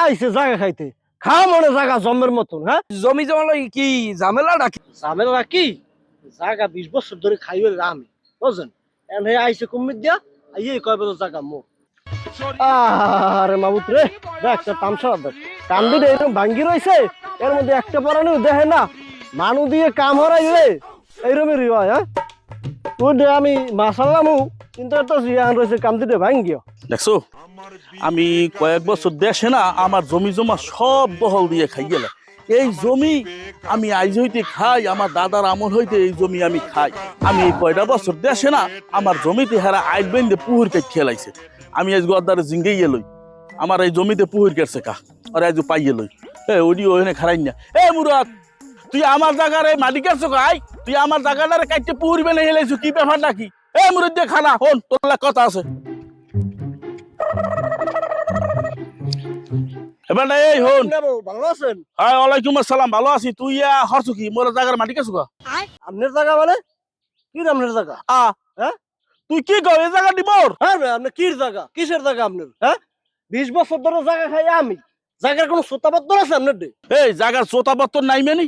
আইছে জায়গা খাইতে। খা মনে জায়গা জমের মতন হ্যাঁ? জমি জমা লই কি ঝামেলা রাখি ঝামেলা কি? জায়গা বিশ বছর ধরে খাইবে আমি বুঝছেন? এন হে আইছে কুমির দিয়া আইয়ে কয় বলে জায়গা মোর। আরে মাবুত রে তোর তামসা দেখ। কান্দি রে এরকম ভাঙ্গি রয়েছে এর মধ্যে একটা পরানি দেখে না মানু দিয়ে কাম হরাই রে এইরকমই হয়? হ্যাঁ দে আমি মাসাল্লামু কিন্তু জিয়ান রয়েছে রে ভাঙ্গিও দেখছ? আমি কয়েক বছর দেশে না, আমার জমি জমা সব বহল দিয়ে খাই গেলে। এই জমি আমি আইজ হইতে খাই, আমার দাদার আমল হইতে এই জমি আমি খাই। আমি এই কয়টা বছর দেশে না, আমার জমিতে হেরা আইল বেঁধে পুহুর কেট খেলাইছে আমি আজ গদ্দারে জিঙ্গেই লই। আমার এই জমিতে পুহুর কেটছে কা, আর আজ পাইয়ে লই। এ ওডি ওখানে খারাই না। এ, মুরাদ, তুই আমার জায়গার এই মাটি কেটছো আই, তুই আমার জায়গাটারে কাটতে পুহুর বেলে হেলাইছো কি ব্যাপার নাকি? এ মুরুদ দিয়ে খানা হন তোর কথা আছে। এবার না এই হন। ভালো আছেন? হ্যাঁ ওয়ালাইকুম আসসালাম ভালো আছি। তুই ইয়া হরছু কি? মোর জায়গার মাটি কেছু কা আপনার জায়গা মানে? কি আপনার জায়গা? আ। হ্যাঁ? তুই কি কও এই জায়গাটি মোর? হ্যাঁ রে আপনার কির জায়গা? কিসের জায়গা আপনার হ্যাঁ? বিশ বছর ধরে জায়গা খাই আমি। জায়গার কোনো শ্রোতাপত্র আছে আপনার দে এই জায়গার চোতাপত্তর নাই মেনি?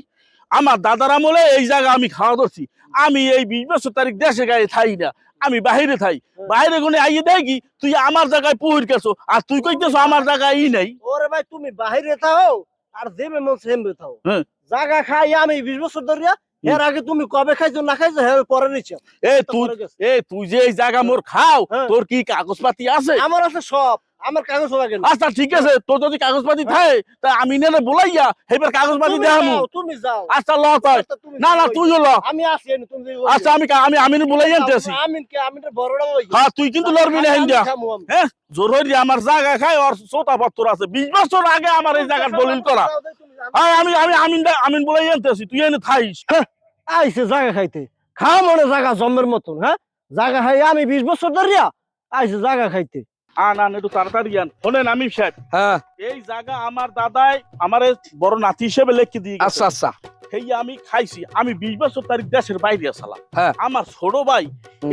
আমার দাদার আমলে এই জায়গা আমি খাওয়া ধরছি। আমি এই বিশ বছর তারিখ দেশে গায়ে থাই না আমি বাহিরে থাই। বাইরে গুনে আইয়ে দেখি তুই আমার জায়গায় পুহির কেছো আর তুই কইতেছো আমার জায়গায় ই নাই। ওরে ভাই তুমি বাহিরে থাও আর দেবে মন সেমবে থাও। হ্যাঁ। জায়গা খাই আমি বিশ বছর ধরিয়া এর আগে তুমি কবে খাইছো না খাইছো হ্যাঁ পরে নিচ্ছ। এ তুই এ তুই যে এই জায়গা মোর খাও হ্যাঁ। তোর কি কাগজপাতি আছে? আমার আছে সব। আমার কাগজ লাগে না। আচ্ছা ঠিক আছে তোর যদি কাগজপাতি থাকে তা আমি নেলে বলাইয়া এবার কাগজপাতি দেখামু। তুমি যাও। আচ্ছা ল তাই। আচ্ছা, না না তুইও ল। আমি আছি এনে, তুমি আচ্ছা আমি আমি আমিন বলাই আনতে আমিন কে আমিন বড়টা ওই হ্যাঁ তুই কিন্তু লড়বি না। হ্যাঁ জোর হইরে আমার জায়গা খায় আর চোতা পত্তর আছে। বিশ বছর আগে আমার এই জায়গার দলিল করা। হ্যাঁ আমি আমি আমিন আমিন বলাই আনতে আছি তুই এনে থাইস আইছে জায়গা খাইতে। খা মনে জায়গা জমের মতন হ্যাঁ? জায়গা খাই আমি বিশ বছর ধরিয়া আইছে জায়গা খাইতে। আন আন একটু তাড়াতাড়ি আন। শোনেন আমি সাহেব হ্যাঁ। এই জায়গা আমার দাদাই আমার এই বড় নাতি হিসেবে লেখকে দিয়ে আচ্ছা আচ্ছা। সেই আমি খাইছি আমি বিশ বছর তারিখ দেশের বাইরে আসলাম হ্যাঁ। আমার ছোট ভাই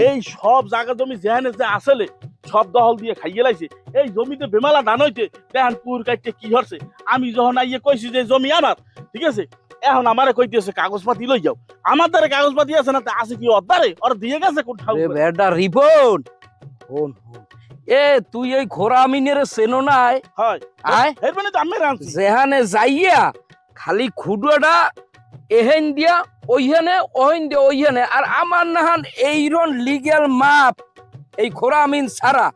এই সব জায়গা জমি যেখানে যে আসলে সব দহল দিয়ে খাইয়ে লাইছে। এই জমিতে বেমালা ধান হইতে দেখেন পুর কাটতে কি হচ্ছে আমি যখন আইয়ে কইছি যে জমি আমার ঠিক আছে? এখন আমারে কইতেছে কাগজপাতি লই যাও। আমার দ্বারা কাগজপাতি আছে না? আছে কি অদ্দারে ওর দিয়ে গেছে কোথাও বেডা রিপন! হন এ তুই এই ঘোড়া আমিনের সেনো নাই? হয়। আয়। এর মানে তো আমি রাঁধছি যেহানে যাইয়া খালি খুডুয়াটা এহেন দিয়া ওইখানে ওহেন দিয়া ওইখানে আর আমার নাহান এইরন লিগ্যাল মাপ। এই ঘোড়া আমিন ছাড়া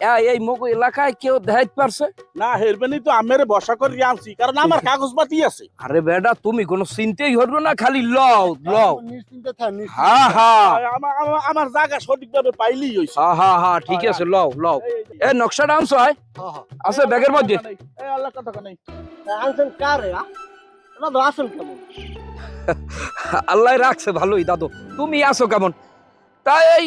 এ- এই মগু এলাকায় কেউ দেখাইতে পারছে? না হেরবেনি তো আমের বসা করে আনছি কারণ আমার কাগজপাতি আছে। আরে বেডা তুমি কোনো চিন্তাই হরবে না খালি লও লও। নিশ্চিন্তে থাক নিশ্চিন্তে হা হা। আমার জায়গা সঠিকভাবে পাইলেই হইছে। হা হা হা ঠিক আছে লও লও। এ নকশাটা আনছো হয় হ্যাঁ, হ্যাঁ। আছে ব্যাগের মধ্যে? এই আল্লাহ কথা নেই আনছেন কারে? না তো আসেন কেমন? আল্লাহ রাখছে ভালোই দাদু। তুমি আসো কেমন? তাই এই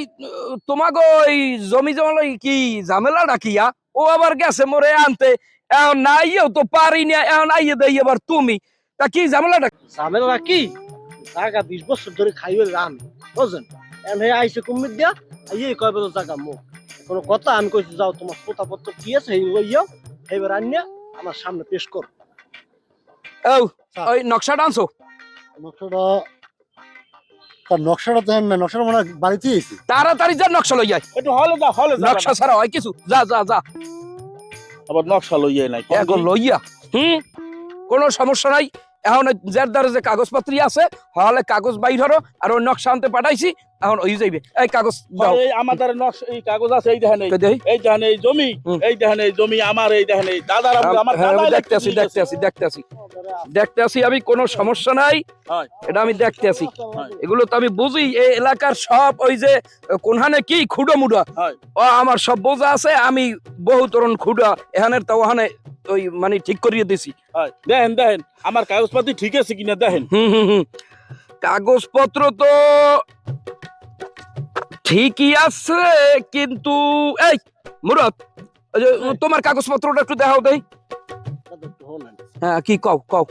তোমাকে ওই জমি জমা কি ঝামেলা ডাকিয়া ও আবার গেছে মোরে আনতে। এখন না আইয়েও তো পারি না এখন আইয়ে দেই এবার তুমি। তা কি ঝামেলা ডাক ঝামেলা কি? বিশ বছর ধরে খাইবে আমি বুঝছেন? এন হে আইছে কুমির দিয়া আইয়ে কয় মুখ। কোনো কথা আমি কইছি যাও তোমার পোতাপত্র কি আছে লইয়াও এইবার আনিয়া আমার সামনে পেশ কর। ও ওই নকশাটা আনছো নকশাটা তার নকশাটা দেন না নকশাটা মনে হয় বাড়িতে এসে তাড়াতাড়ি যা নকশা লই যায় একটু হলে যা হলে যা নকশা ছাড়া হয় কিছু। যা যা যা। আবার নকশা লইয়ে নাই এখন লইয়া হুম? কোনো সমস্যা নাই। এখন যার দ্বারা যে কাগজপত্রী আছে হলে কাগজ বাইর হরো আর ওই নকশা আনতে পাঠাইছি এখন ওই যাইবে। এই কাগজ আমাদের নকশা এই কাগজ আছে এই দেখেন এই। দেখেন এই জমি এই দেখেন এই জমি আমার এই দেখেন এই। দাদার আমার হ্যাঁ, দাদা দেখতে আছি দেখতে আছি দেখতে আছি। দেখতে আছি আমি কোনো সমস্যা নাই। এটা আমি দেখতে আছি। এগুলো তো আমি বুঝি এই এলাকার সব ওই যে কোনখানে কি খুঁড়ো মুড়া। ও আমার সব বোঝা আছে আমি বহু তরুণ খুঁড়া এখানের তো ওখানে ওই মানে ঠিক করিয়ে দিছি। হয়। দেখেন দেখেন আমার কাগজপাতি ঠিক আছে কিনা দেখেন। হুম হুম হুম। কাগজপত্র তো ঠিকই আছে কিন্তু এই মুরত ওই যে তোমার কাগজপত্রটা একটু দেখাও দেই। হ্যাঁ কি কও কও।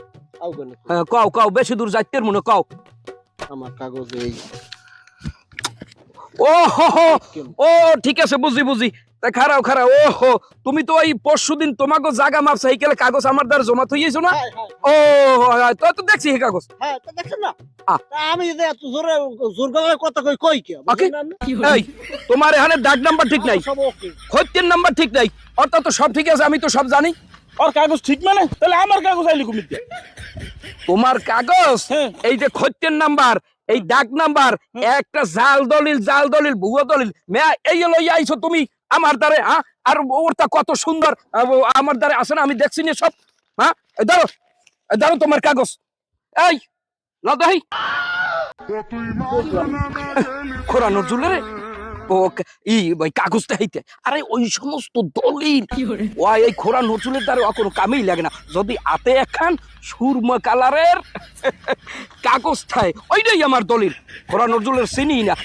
হ্যাঁ কও কও বেশি দূর যাইতে মনে কও। আমার কাগজ এই। ও হো হো। ও ঠিক আছে বুঝি বুঝি। তা খারাও খারাও ও হো তুমি তো ওই পরশু দিন তোমাকে জাগা মাপ সাইকেলে কাগজ আমার দ্বারা জমা থইয়েছো না? হ্যাঁ হ্যাঁ। ও তো তো দেখছি এই কাগজ। হ্যাঁ তা দেখছেন না? আমি যে এত জোরে জোর গলায় কথা কই কই কে? ওকে। বুঝলেন না? আপনি? এই তোমার এখানে দাগ নাম্বার ঠিক নাই। সব নাম্বার ঠিক নাই। অর্থাৎ তো সব ঠিক আছে আমি তো সব জানি। ওর কাগজ ঠিক মানে? তাহলে আমার কাগজ আইলি তোমার কাগজ? হ্যাঁ। এই যে খত্যের নাম্বার এই ডাক নাম্বার একটা জাল দলিল জাল দলিল ভুয়া দলিল। মেয়া এই লইয়া আইছো তুমি। আমার দ্বারে হ্যাঁ? আর ওরটা কত সুন্দর আমার দ্বারে আসে না আমি দেখছি না সব হ্যাঁ? এই ধরো তোমার কাগজ। এই লাদাই। খোরা নজরুল রে। ই ওই কাগজটা হইতে। আরে ওই সমস্ত দলিল। ও এই খোরা নজরুলের দ্বারা কোনো কামেই লাগে না। যদি আতে একখান সুরমা কালারের কাগজ ওইটাই আমার দলিল। খোরা নজরুলের চিনি না।